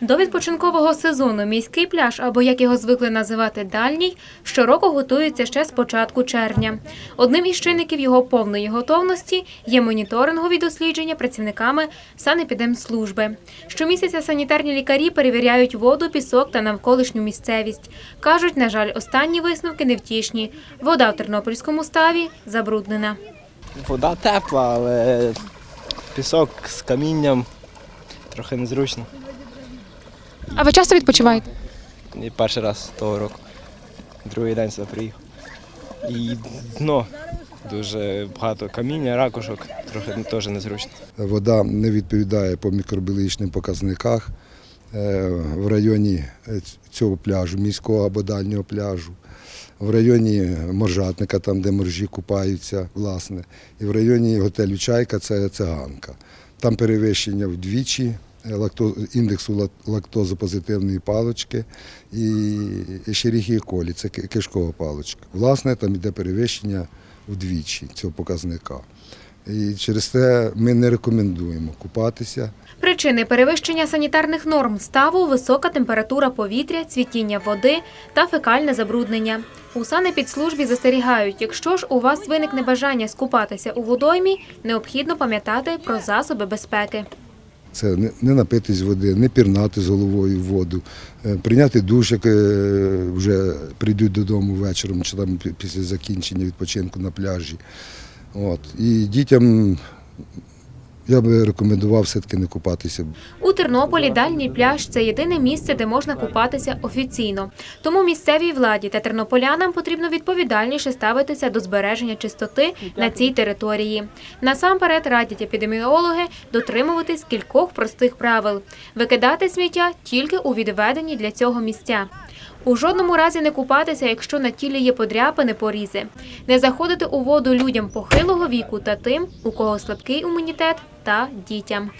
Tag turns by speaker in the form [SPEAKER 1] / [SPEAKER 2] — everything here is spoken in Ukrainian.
[SPEAKER 1] До відпочинкового сезону міський пляж, або як його звикли називати дальній, щороку готується ще з початку червня. Одним із чинників його повної готовності є моніторингові дослідження працівниками санепідемслужби. Щомісяця санітарні лікарі перевіряють воду, пісок та навколишню місцевість. Кажуть, на жаль, останні висновки невтішні. Вода в Тернопільському ставі забруднена.
[SPEAKER 2] Вода тепла, але пісок з камінням трохи незручно.
[SPEAKER 3] А ви часто відпочиваєте?
[SPEAKER 2] І перший раз того року. Другий день сюди приїхав. І дно дуже багато каміння, ракушок, трохи теж незручно.
[SPEAKER 4] Вода не відповідає по мікробіологічним показниках е, в районі е, цього пляжу, міського або дальнього пляжу, в районі Моржатника, там, де моржі купаються, власне, і в районі готелю Чайка це циганка. Там перевищення вдвічі індексу лак- лактозопозитивної палочки і Ешеріхії колі, це кишкова паличка. Власне, там йде перевищення вдвічі цього показника. І через це ми не рекомендуємо купатися.
[SPEAKER 1] Причини перевищення санітарних норм ставу висока температура повітря, цвітіння води та фекальне забруднення. У санепідслужбі застерігають, якщо ж у вас виникне бажання скупатися у водоймі, необхідно пам'ятати про засоби безпеки.
[SPEAKER 4] Це не- напитись води, не пірнати з головою в воду, е, прийняти душ, як е, вже прийдуть додому вечором чи там після закінчення відпочинку на пляжі. От. І дітям я би рекомендував все-таки не купатися.
[SPEAKER 1] У Тернополі дальній пляж це єдине місце, де можна купатися офіційно. Тому місцевій владі та тернополянам потрібно відповідальніше ставитися до збереження чистоти на цій території. Насамперед радять епідеміологи дотримуватись кількох простих правил: викидати сміття тільки у відведені для цього місця. У жодному разі не купатися, якщо на тілі є подряпини, порізи. Не заходити у воду людям похилого віку та тим, у кого слабкий імунітет та дітям.